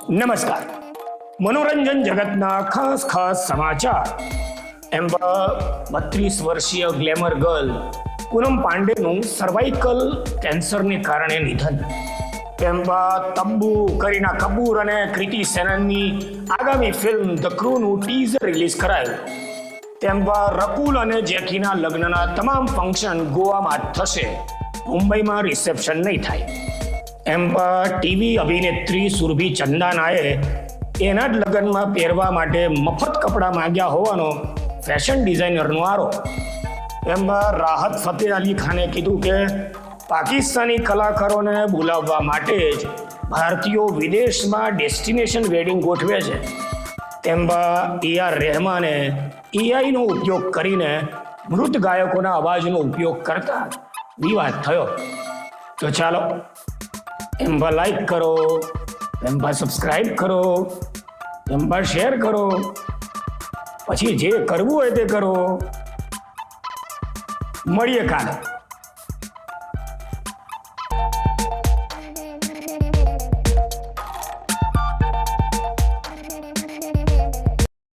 નમસ્કાર. મનોરંજન જગતના ખાસ ખાસ સમાચાર. એમ બત્રીસ વર્ષીય ગ્લેમર ગર્લ પૂનમ પાંડેનું સર્વાઇકલ કેન્સરને કારણે નિધન. એમ્બા તબ્બુ કરીના કપૂર અને કૃતિ સેનનની આગામી ફિલ્મ ધ ક્રૂનું ટીઝર રિલીઝ કરાયું. તેમ્બા રકુલ અને જેકીના લગ્નના તમામ ફંક્શન ગોવામાં થશે. મુંબઈમાં રિસેપ્શન નહીં થાય. એમ ટીવી અભિનેત્રી સુરભી ચંદાનાએ એના જ લગ્નમાં પહેરવા માટે મફત કપડાં માંગ્યા હોવાનો ફેશન ડિઝાઇનરનો આરોપ. એમ રાહત ફતેહ અલી ખાને કીધું કે પાકિસ્તાની કલાકારોને બોલાવવા માટે જ ભારતીયો વિદેશમાં ડેસ્ટિનેશન વેડિંગ ગોઠવે છે. તેમ એ આર રહેમાને એઆઈનો ઉપયોગ કરીને મૃત ગાયકોના અવાજનો ઉપયોગ કરતા વિવાદ થયો. તો ચાલો એમ્બા લાઈક કરો એમ્બા સબસ્ક્રાઈબ કરો એમ્બા શેર કરો. પછી જે કરવું હોય તે કરો. મળીએ કાલે.